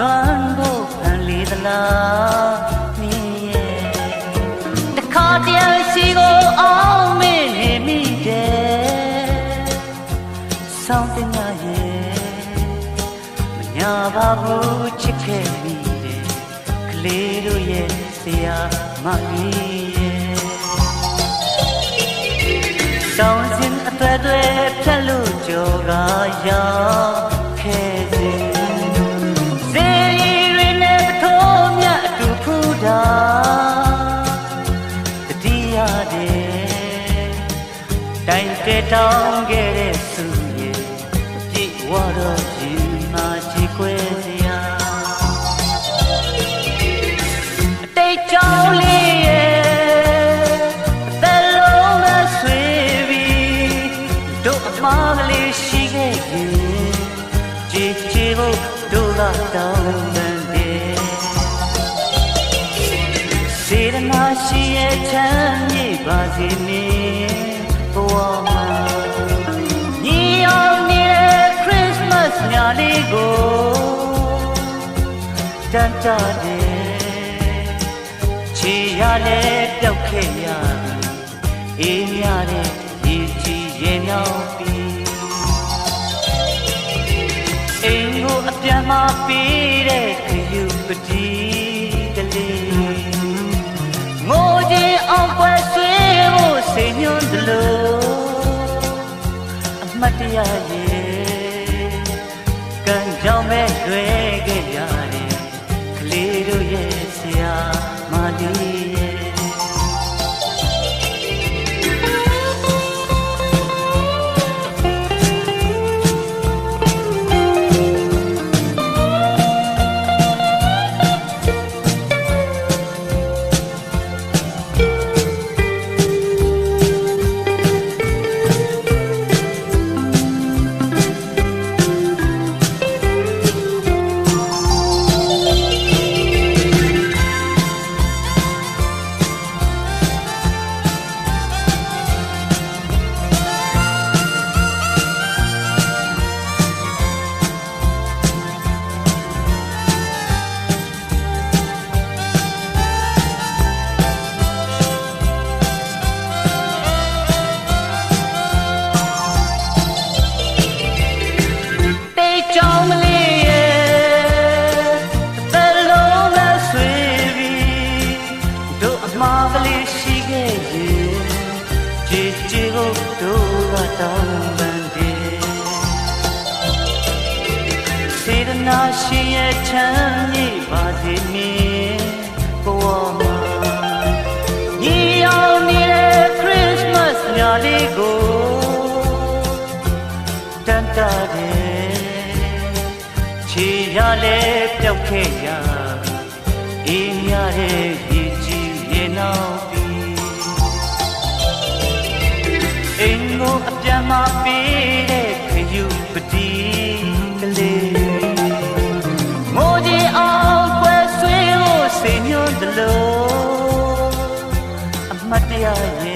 တွန်းဖို့ဖန်လေသလားမင်းရဲ့တခါတည်းရှိကိုအောင်မင်းနေမိတယ်ဆောင်းတင်ရဲ့မညာပါဘူးချစ်ခဲ့မိတယ်ကလေးတို့ရဲ့ဆရာမကြီးရဲ့တောင်းစင်အသွဲသွဲဖြတ်လို့ကြော်ကရောက်ခဲ့ တိုင်တဲတောင်းခဲ့တဲ့သူရဲ့အပြည့်ဝတော့ရင်မာချီခွဲစရာအတိတ်ကြောင့်လေးရဲ့အသက်လုံးနဲ့ဆွေပြီးတို့အမားကလေးရှိခဲ့ရင်ကြည်ကြည်ဖို့တို့ကတောင်းပန်တယ်စေရနာရှိရဲ့ချမ်းမြေ့ပါစေနေဘဝမှာညီအောင်နေ တဲ့ Christmas ညလေးကိုတန်တာတယ်ချီရလည်းပျောက်ခဲ့ရပြီအေးမြတဲ့ရေချီရင်မြောင်းပြီအိမ်ကိုအပြန်မပေးတဲ့ခယူပတိကလေးငိုခြင်းအောင်ပွဲဆွေးဖို့စိတ်ညွန်းတယ်လို့အ မတ်တရားရဲ့ကံကြောင့်ပဲတွေ့ ကြောင်မလေးရဲ့အသက်လုံးနဲ့ဆွေပြီးတို့အမှားကလေးရှိခဲ့ရင်ကြည်ကြည်ကိုတို့ကတောင်းပန်တယ်စေတနာရှင်ရဲ့ချမ်းမြေ့ပါစေမင်းဘဝမှာညီအောင်နေတဲ့ Christmas ညလေးကို ရလဲပျောက်ခဲ့ရအေးမြတဲ့ရေကြီးရေနောက်ပြီးအိမ်ကိုအပြန်မပေးတဲ့ခယူပတိကလေးမိုးကြီးအောင်ကွယ်ဆွေးဖို့စိတ်ညွန်းတယ်လို့အမတ်တရားရဲ့